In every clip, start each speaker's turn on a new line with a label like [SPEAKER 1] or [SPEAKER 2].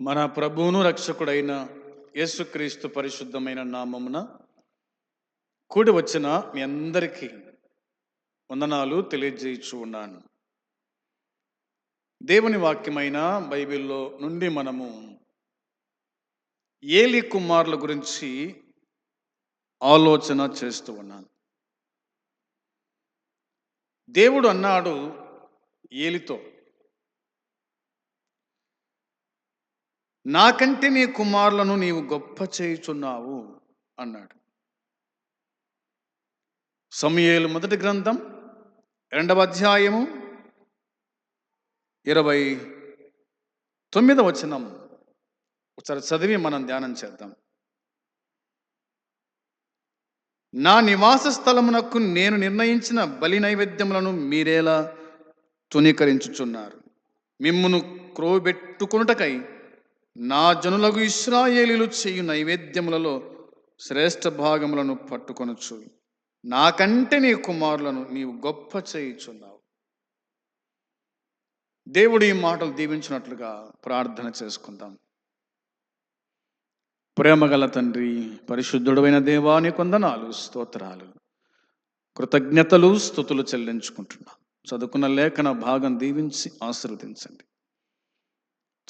[SPEAKER 1] మన ప్రభువును రక్షకుడైన యేసుక్రీస్తు పరిశుద్ధమైన నామమున కూడి వచ్చిన మీ అందరికీ వందనాలు తెలియజేయచ్చు ఉన్నాను. దేవుని వాక్యమైన బైబిల్లో నుండి మనము ఏలి కుమారుల గురించి ఆలోచన చేస్తూ ఉన్నాను. దేవుడు అన్నాడు ఏలితో నాకంటే నీ కుమారులను నీవు గొప్ప చేయుచున్నావు అన్నాడు. సమయేలు మొదటి గ్రంథం రెండవ అధ్యాయము ఇరవై తొమ్మిదవ వచనం. ఒకసారి చదివి మనం ధ్యానం చేద్దాం. నా నివాస స్థలమునకు నేను నిర్ణయించిన బలి నైవేద్యములను మీరేలా తునీకరించుచున్నారు మిమ్మును క్రోబెట్టుకునుటకై నా జనులకు ఇస్రాయేలీలు చేయు నైవేద్యములలో శ్రేష్ఠ భాగములను పట్టుకొనొచ్చు నాకంటే నీ కుమారులను నీవు గొప్ప చేయుచున్నావు. దేవుడు ఈ మాటలు దీవించినట్లుగా ప్రార్థన చేసుకుందాం. ప్రేమగల తండ్రి పరిశుద్ధుడైన దేవాని కొందనాలు స్తోత్రాలు. కృతజ్ఞతలు స్థుతులు చెల్లించుకుంటున్నాం. చదువుకున్న లేఖన భాగం దీవించి ఆశీర్వదించండి.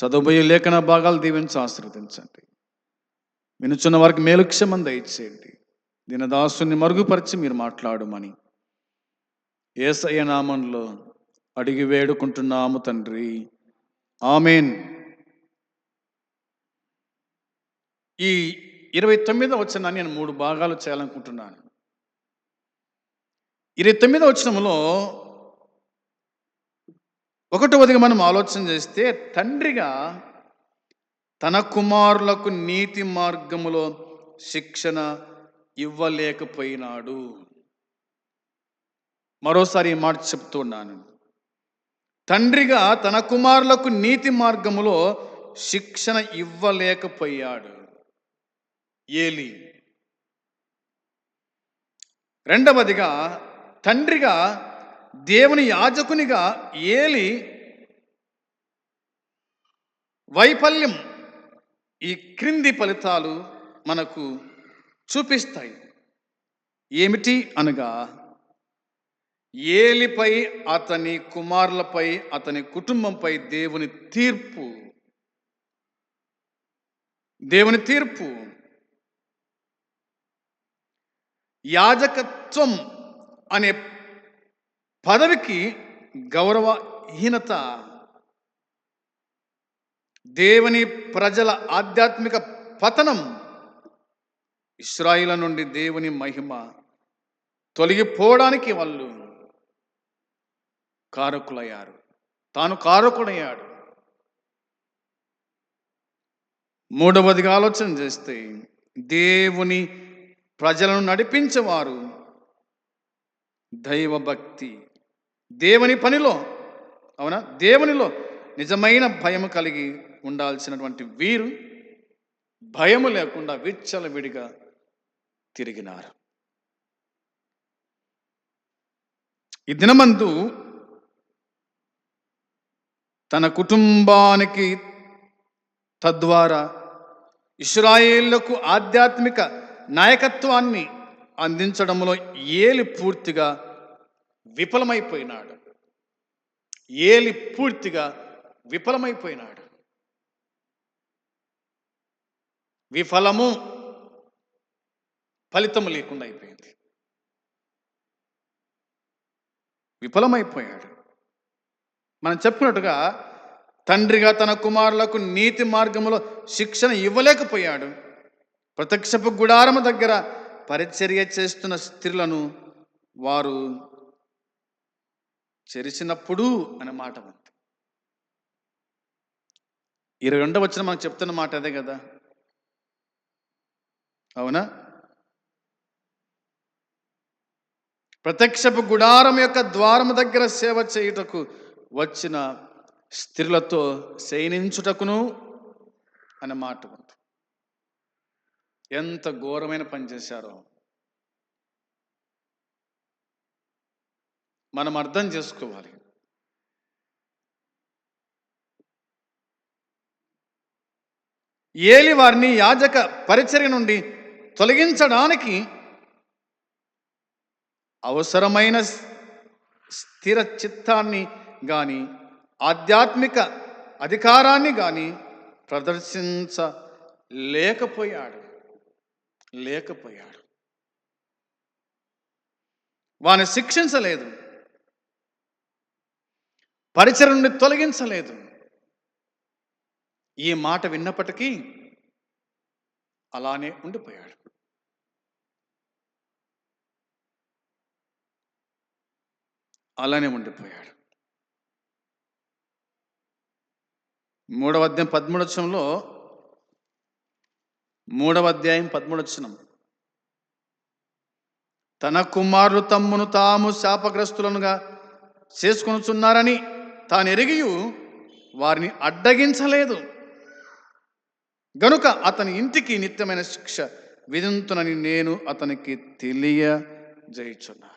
[SPEAKER 1] చదువుబోయే లేఖన భాగాలు దీవించి ఆశీర్వదించండి. వినుచున్న వారికి మేలుక్షమం దయచేయండి. దీనదాసుని మరుగుపరిచి మీరు మాట్లాడమని ఏసయ్య నామంలో అడిగి వేడుకుంటున్నాము తండ్రి. ఆమెన్. ఈ ఇరవై తొమ్మిదో వచ్చిన నేను మూడు భాగాలు చేయాలనుకుంటున్నాను. ఇరవై తొమ్మిదో వచ్చినములో ఒకటవదిగా మనం ఆలోచన చేస్తే తండ్రిగా తన కుమారులకు నీతి మార్గములో శిక్షణ ఇవ్వలేకపోయినాడు. మరోసారి ఈ మాట చెప్తున్నాను తండ్రిగా తన కుమారులకు నీతి మార్గములో శిక్షణ ఇవ్వలేకపోయాడు. ఏలి. రెండవదిగా తండ్రిగా దేవుని యాజకునిగా ఏలి వైఫల్యం ఈ క్రింది ఫలితాలు మనకు చూపిస్తాయి. ఏమిటి అనగా ఏలిపై అతని కుమారులపై అతని కుటుంబంపై దేవుని తీర్పు. దేవుని తీర్పు. యాజకత్వం అనే పదవికి గౌరవహీనత దేవుని ప్రజల ఆధ్యాత్మిక పతనం ఇస్రాయిల నుండి దేవుని మహిమ తొలగిపోవడానికి వాళ్ళు కారకులయ్యారు. తాను కారకుడయ్యాడు. మూడవదిగా ఆలోచన చేస్తే దేవుని ప్రజలను నడిపించేవారు దైవభక్తి దేవుని పనిలో అవునా? దేవునిలో నిజమైన భయం కలిగి ఉండాల్సినటువంటి వీరు భయము లేకుండా విచ్చలవిడిగా తిరిగినారు. ఈ దినమందు తన కుటుంబానికి తద్వారా ఇస్రాయేళ్ళకు ఆధ్యాత్మిక నాయకత్వాన్ని అందించడంలో ఏలి పూర్తిగా విఫలమైపోయినాడు. ఏలి పూర్తిగా విఫలమైపోయినాడు. విఫలము ఫలితము లేకుండా అయిపోయింది. విఫలమైపోయాడు. మనం చెప్పుకున్నట్టుగా తండ్రిగా తన కుమారులకు నీతి మార్గంలో శిక్షణ ఇవ్వలేకపోయాడు. ప్రత్యక్షపు గుడారము దగ్గర పరిచర్య చేస్తున్న స్త్రీలను వారు చెరిచినప్పుడు అనే మాట ఉంది ఇరవై రెండవ వచ్చిన మనకు చెప్తున్న మాట అదే కదా? అవునా? ప్రత్యక్షపు గుడారం యొక్క ద్వారము దగ్గర సేవ చేయుటకు వచ్చిన స్త్రీలతో శయనించుటకును అనే మాట ఉంది ఎంత ఘోరమైన పని చేశారో. మనం అర్థం చేసుకోవాలి. ఏలి వారిని యాజక పరిచర్య నుండి తొలగించడానికి అవసరమైన స్థిర చిత్తాన్ని కానీ ఆధ్యాత్మిక అధికారాన్ని కానీ ప్రదర్శించలేకపోయాడు. లేకపోయాడు. వాని శిక్షించలేదు. పరిచయం నుండి తొలగించలేదు. ఈ మాట విన్నప్పటికీ అలానే ఉండిపోయాడు. అలానే ఉండిపోయాడు. మూడవ అధ్యాయం పద్మూడవచనంలో మూడవ అధ్యాయం పద్మూడవచనం. తన కుమారులు తమ్మును తాము శాపగ్రస్తులనుగా చేసుకొనుచున్నారని తాను ఎరిగియు వారిని అడ్డగించలేదు. గనుక అతని ఇంటికి నిత్యమైన శిక్ష విధింతునని నేను అతనికి తెలియజేయుచున్నాను.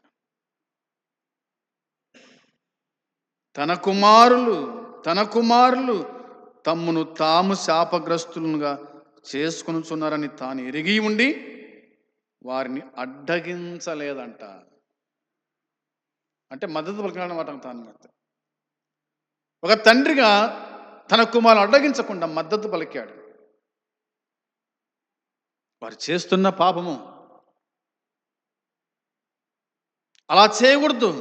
[SPEAKER 1] తన కుమారులు తన కుమారులు తమ్మును తాము శాపగ్రస్తులుగా చేసుకొనుచున్నారని తాను ఎరిగి ఉండి వారిని అడ్డగించలేదంట. అంటే మద్దతు పలకాలన్నమాట తాను ఒక తండ్రిగా తన కుమారులు అడ్డగించకుండా మద్దతు పలికాడు. వారు చేస్తున్న పాపము అలా చేయకూడదు.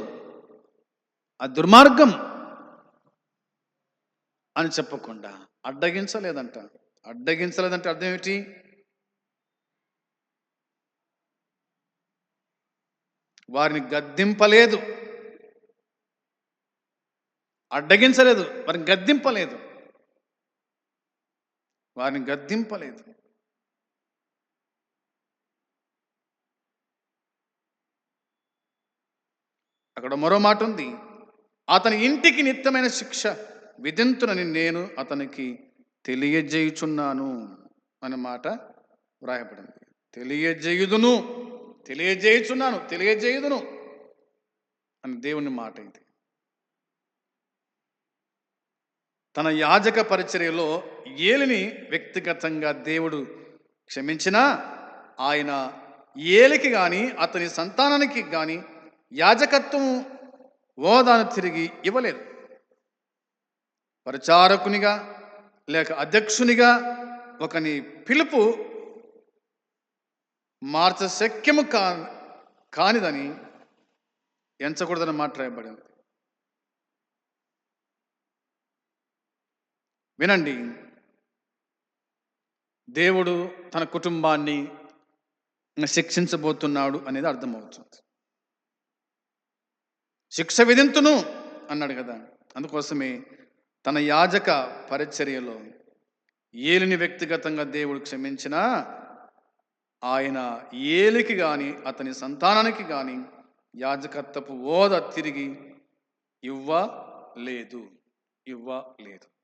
[SPEAKER 1] ఆ దుర్మార్గం అని చెప్పకుండా అడ్డగించలేదంట. అడ్డగించలేదంటే అర్థం ఏమిటి? వారిని గద్దింపలేదు. అడ్డగించలేదు వారిని గద్దింపలేదు. వారిని గద్దింపలేదు. అక్కడ మరో మాట ఉంది. అతని ఇంటికి నిత్యమైన శిక్ష విధింతునని నేను అతనికి తెలియజేయుచున్నాను అనే మాట వ్రాయబడింది. తెలియజేయుదును తెలియజేయుచున్నాను తెలియజేయుదును అని దేవుని మాట ఇది. తన యాజక పరిచర్యలో ఏలిని వ్యక్తిగతంగా దేవుడు క్షమించినా ఆయన ఏలికి కానీ అతని సంతానానికి కానీ యాజకత్వం హోదాను తిరిగి ఇవ్వలేదు. ప్రచారకునిగా లేక అధ్యక్షునిగా ఒకని పిలుపు మార్చశక్యము కా కానిదని ఎంచకూడదని మాట్లాడబడింది. వినండి. దేవుడు తన కుటుంబాన్ని శిక్షించబోతున్నాడు అనేది అర్థమవుతుంది. శిక్ష విధింతును అన్నాడు కదా. అందుకోసమే తన యాజక పరిచర్యలో ఏలిని వ్యక్తిగతంగా దేవుడు క్షమించినా ఆయన ఏలికి కానీ అతని సంతానానికి కానీ యాజకత్వపు ఓద తిరిగి ఇవ్వలేదు. ఇవ్వలేదు.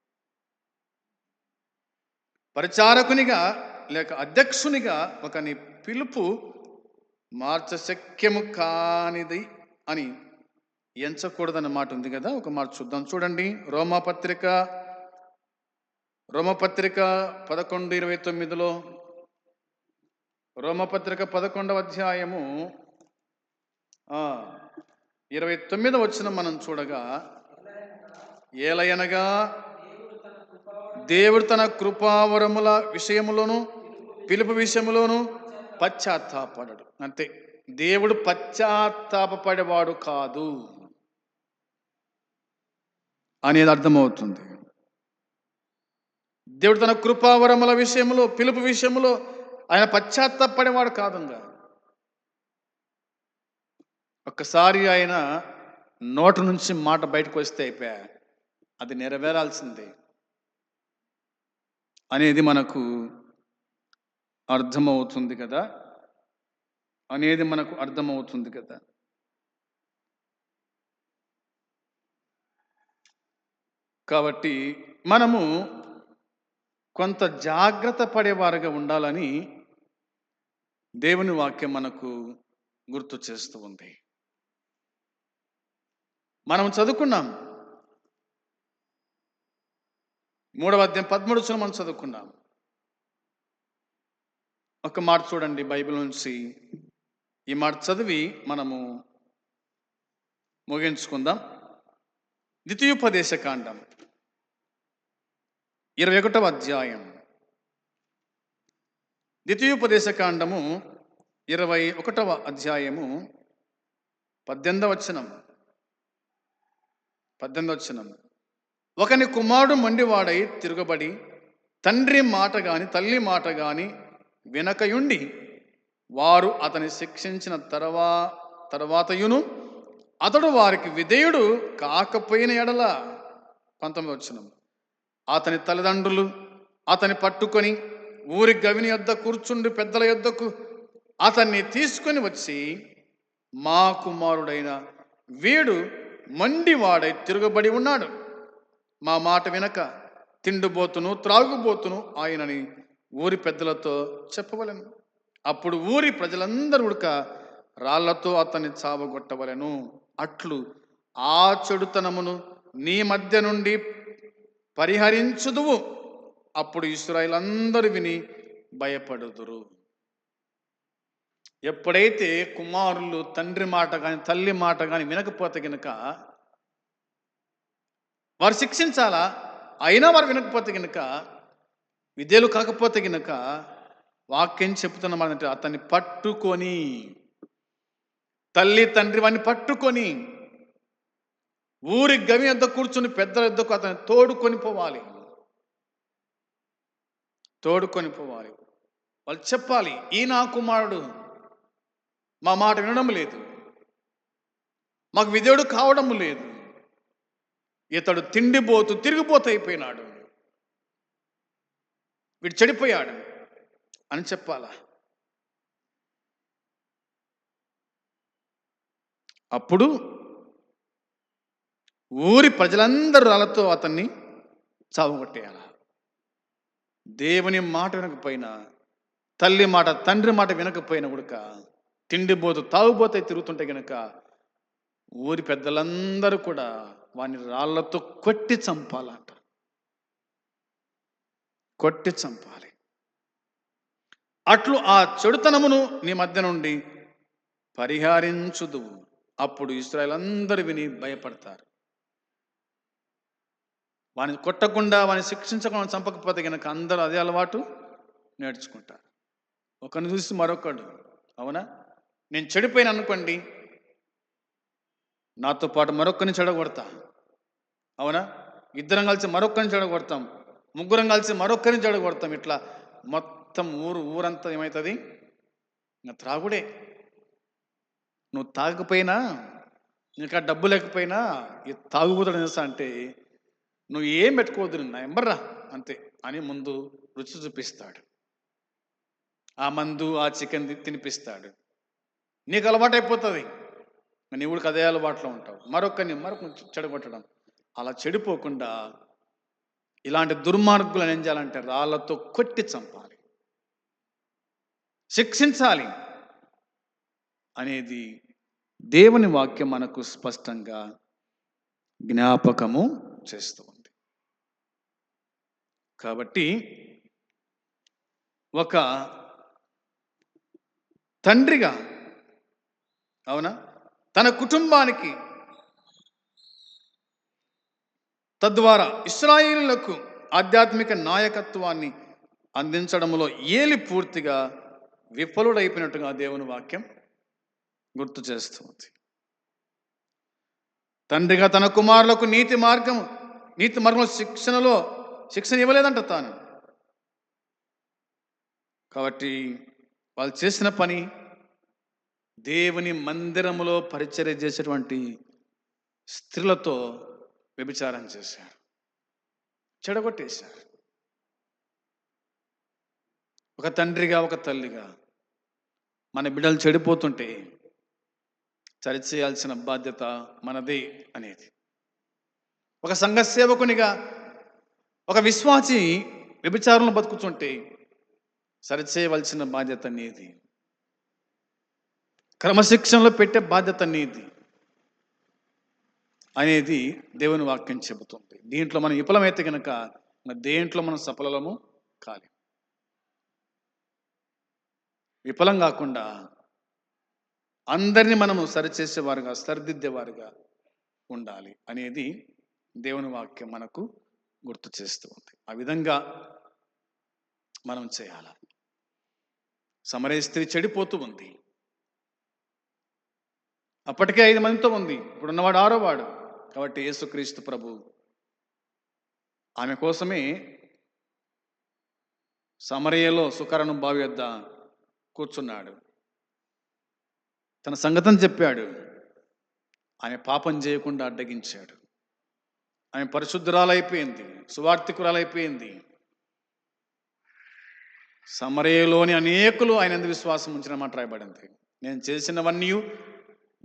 [SPEAKER 1] పరిచారకునిగా లేక అధ్యక్షునిగా ఒకని పిలుపు మార్చశక్యము కానిది అని ఎంచకూడదన్న మాట ఉంది కదా ఒక మాట చూద్దాం. చూడండి రోమపత్రిక రోమపత్రిక పదకొండు ఇరవై తొమ్మిదిలో రోమపత్రిక పదకొండవ అధ్యాయము ఇరవై తొమ్మిదవ వచ్చిన మనం చూడగా ఏలయనగా దేవుడు తన కృపావరముల విషయములోను పిలుపు విషయములోను పశ్చాత్తాపడడు అంతే. దేవుడు పశ్చాత్తాపపడేవాడు కాదు అనేది అర్థమవుతుంది. దేవుడు తన కృపావరముల విషయంలో పిలుపు విషయంలో ఆయన పశ్చాత్తాపడేవాడు కాదుగా ఒక్కసారి ఆయన నోట నుంచి మాట బయటకు వస్తే అయిపోయా? అది నెరవేరాల్సిందే. అనేది మనకు అర్థమవుతుంది కదా? అనేది మనకు అర్థమవుతుంది కదా? కాబట్టి మనము కొంత జాగ్రత్త పడేవారుగా ఉండాలని దేవుని వాక్యం మనకు గుర్తు చేస్తూ ఉంది. మనం చదువుకున్నాం. మూడవ అధ్యాయం పదమూడు మనం చదువుకున్నాం ఒక మాట చూడండి బైబిల్ నుంచి. ఈ మాట చదివి మనము ముగించుకుందాం. ద్వితీయోపదేశ కాండం ఇరవై ఒకటవ అధ్యాయం. ద్వితీయోపదేశ కాండము ఇరవై ఒకటవ అధ్యాయము పద్దెనిమిదవచనం వచనం. ఒకని కుమారుడు మండివాడై తిరగబడి తండ్రి మాట గాని తల్లి మాట గాని వినకయుండి వారు అతని శిక్షించిన తర్వా తర్వాతయును అతడు వారికి విధేయుడు కాకపోయిన ఎడల పంతొమ్మిది వచ్చిన అతని తల్లిదండ్రులు అతని పట్టుకొని ఊరి గవిని యొద్ద కూర్చుండి పెద్దల యొద్దకు అతన్ని తీసుకొని వచ్చి మా కుమారుడైన వీడు మండివాడై తిరగబడి ఉన్నాడు. మా మాట వినక తిండిబోతును త్రాగుబోతును ఆయనని ఊరి పెద్దలతో చెప్పవలెను. అప్పుడు ఊరి ప్రజలందరూ ఉడక రాళ్ళతో అతన్ని చావగొట్టవలను. అట్లు ఆ చెడుతనమును నీ మధ్య నుండి పరిహరించుదువు. అప్పుడు ఇస్రాయిల్ అందరూ విని భయపడుదురు. ఎప్పుడైతే కుమారులు తండ్రి మాట కానీ తల్లి మాట కానీ వినకపోతే కనుక వారు శిక్షించాలా? అయినా వారు వినకపోతే గనుక విద్యలు కాకపోతే గనుక వాక్యం చెప్తున్నమాట అతన్ని పట్టుకొని తల్లి తండ్రి వాడిని పట్టుకొని ఊరి గవి వద్ద కూర్చుని పెద్దల ఎద్దకు అతన్ని తోడుకొని పోవాలి. తోడుకొని పోవాలి. వాళ్ళు చెప్పాలి ఈ నా కుమారుడు మా మాట వినడం లేదు. మాకు విధేయుడు కావడం లేదు. ఇతడు తిండిపోతూ తిరిగిపోతూ అయిపోయినాడు. వీడు చెడిపోయాడు అని చెప్పాలా? అప్పుడు ఊరి ప్రజలందరూ రాళ్ళతో అతన్ని చావగొట్టేయాల? దేవుని మాట వినకపోయినా తల్లి మాట తండ్రి మాట వినకపోయినా గుడక తిండిపోతూ తాగుబోతే తిరుగుతుంటే గనక ఊరి పెద్దలందరూ కూడా వాని రాళ్ళతో కొట్టి చంపాలంట. కొట్టి చంపాలి. అట్లు ఆ చెడుతనమును నీ మధ్య నుండి పరిహారించుదువు. అప్పుడు ఇస్రాయల్ అందరూ విని భయపడతారు. వాని కొట్టకుండా వాని శిక్షించకుండా చంపకపోతే కనుక అందరూ అదే అలవాటు నేర్చుకుంటారు. ఒకరిని చూసి మరొకడు అవునా? నేను చెడిపోయిన అనుకోండి నాతో పాటు మరొక్కరిని చెడగొడతా. అవునా? ఇద్దరం కలిసి మరొకరిని చెడగొడతాం. ముగ్గురం కలిసి మరొకరిని చెడగొడతాం. ఇట్లా మొత్తం ఊరు ఊరంతా ఏమవుతుంది ఇంకా త్రాగుడే. నువ్వు తాగకపోయినా ఇంకా డబ్బు లేకపోయినా ఈ తాగుబోతుడు తెలుసా అంటే నువ్వు ఏం పెట్టుకోవద్దు నా ఎంబర్రా అంతే అని ముందు రుచి చూపిస్తాడు. ఆ మందు ఆ చికెన్ తినిపిస్తాడు. నీకు అలవాటు అయిపోతుంది నీ ఊడికి అదే అలవాట్లో ఉంటావు. మరొకరిని మరొక చెడగొట్టడం. అలా చెడిపోకుండా ఇలాంటి దుర్మార్గులను ఏం చేయాలంటే రాళ్ళతో కొట్టి చంపాలి. శిక్షించాలి అనేది దేవుని వాక్యం మనకు స్పష్టంగా జ్ఞాపకము చేస్తూ ఉంది. కాబట్టి ఒక తండ్రిగా అవునా? తన కుటుంబానికి తద్వారా ఇస్రాయిలకు ఆధ్యాత్మిక నాయకత్వాన్ని అందించడంలో ఏలి పూర్తిగా విఫలుడైపోయినట్టుగా దేవుని వాక్యం గుర్తు చేస్తుంది. తండ్రిగా తన కుమారులకు నీతి మార్గం నీతి మార్గంలో శిక్షణలో శిక్షణ ఇవ్వలేదంట తాను. కాబట్టి వాళ్ళు చేసిన పని దేవుని మందిరములో పరిచర్య చేసేటువంటి స్త్రీలతో వ్యభిచారం చేశారు. చెడగొట్టేశారు. ఒక తండ్రిగా ఒక తల్లిగా మన బిడ్డలు చెడిపోతుంటే సరిచేయాల్సిన బాధ్యత మనదే అనేది. ఒక సంఘ సేవకునిగా ఒక విశ్వాసి వ్యభిచారంలో బతుకుతుంటే సరిచేయవలసిన బాధ్యత అనేది క్రమశిక్షణలో పెట్టే బాధ్యత నీది అనేది దేవుని వాక్యం చెబుతుంది. దీంట్లో మనం విఫలమైతే కనుక దేంట్లో మనం సఫలము కాలి? విఫలం కాకుండా అందరినీ మనము సరిచేసేవారుగా సరిదిద్దేవారుగా ఉండాలి అనేది దేవుని వాక్యం మనకు గుర్తు చేస్తూ ఉంది. ఆ విధంగా మనం చేయాలి? సమరే స్త్రీ చెడిపోతూ ఉంది. అప్పటికే ఐదు మందితో ఉంది. ఇప్పుడున్నవాడు ఆరో వాడు. కాబట్టి యేసుక్రీస్తు ప్రభు ఆమె కోసమే సమరయలో సుకరను బావి వద్ద కూర్చున్నాడు. తన సంగతం చెప్పాడు. ఆమె పాపం చేయకుండా అడ్డగించాడు. ఆమె పరిశుద్ధురాలైపోయింది. సువార్థికురాలైపోయింది. సమరయలోని అనేకులు ఆయన ఎందు విశ్వాసం ఉంచిన మాట రాయబడింది. నేను చేసినవన్నీ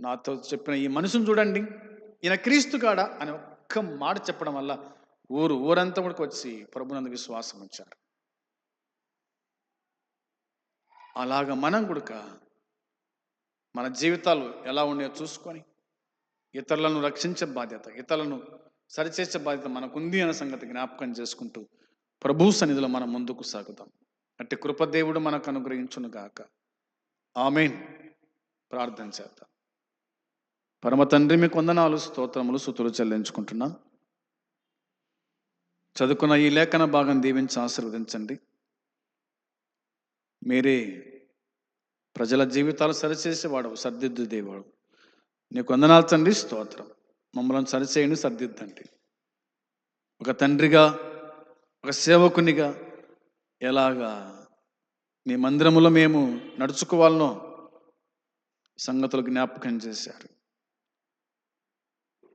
[SPEAKER 1] నాతో చెప్పిన ఈ మనుషుని చూడండి. ఈయన క్రీస్తు కాడ అని ఒక్క మాట చెప్పడం వల్ల ఊరు ఊరంతా కూడా వచ్చి ప్రభునందు విశ్వాసం ఉంచారు. అలాగ మనం కూడా మన జీవితాలు ఎలా ఉన్నాయో చూసుకొని ఇతరులను రక్షించే బాధ్యత ఇతరులను సరిచేసే బాధ్యత మనకుంది అనే సంగతి జ్ఞాపకం చేసుకుంటూ ప్రభు సన్నిధిలో మనం ముందుకు సాగుతాం అట్టి కృపదేవుడు మనకు అనుగ్రహించును గాక ఆమెన్. ప్రార్థన చేద్దాం. పరమ తండ్రి మీకు వందనాలు స్తోత్రములు సుతులు చెల్లించుకుంటున్నా. చదువుకున్న ఈ లేఖన భాగం దీవించి ఆశీర్వదించండి. మీరే ప్రజల జీవితాలు సరిచేసేవాడు సర్దిద్దు దేవాడు నీకు వందనాలు తండ్రి స్తోత్రం. మమ్మల్ని సరిచేయండి సర్దిద్దండి. ఒక తండ్రిగా ఒక సేవకునిగా ఎలాగా మీ మందిరములో మేము నడుచుకోవాలనో సంగతులు జ్ఞాపకం చేశారు.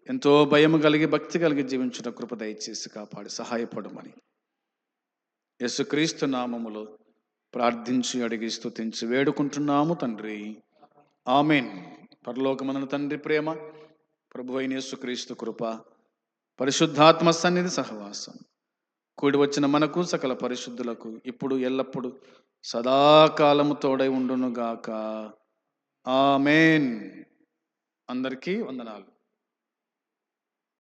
[SPEAKER 1] ఎంతో భయం కలిగి భక్తి కలిగి జీవించిన కృప దయచేసి కాపాడి సహాయపడమని. యేసుక్రీస్తు నామములో ప్రార్థించి అడిగి స్తుతించి వేడుకుంటున్నాము తండ్రి. ఆమెన్. పరలోకమన తండ్రి ప్రేమ ప్రభు అయిన యేసుక్రీస్తు కృప పరిశుద్ధాత్మ సన్నిధి సహవాసం. కూడి వచ్చిన మనకు సకల పరిశుద్ధులకు ఇప్పుడు ఎల్లప్పుడు సదాకాలము తోడై ఉండునుగాక. ఆమెన్. అందరికీ వందనాలు.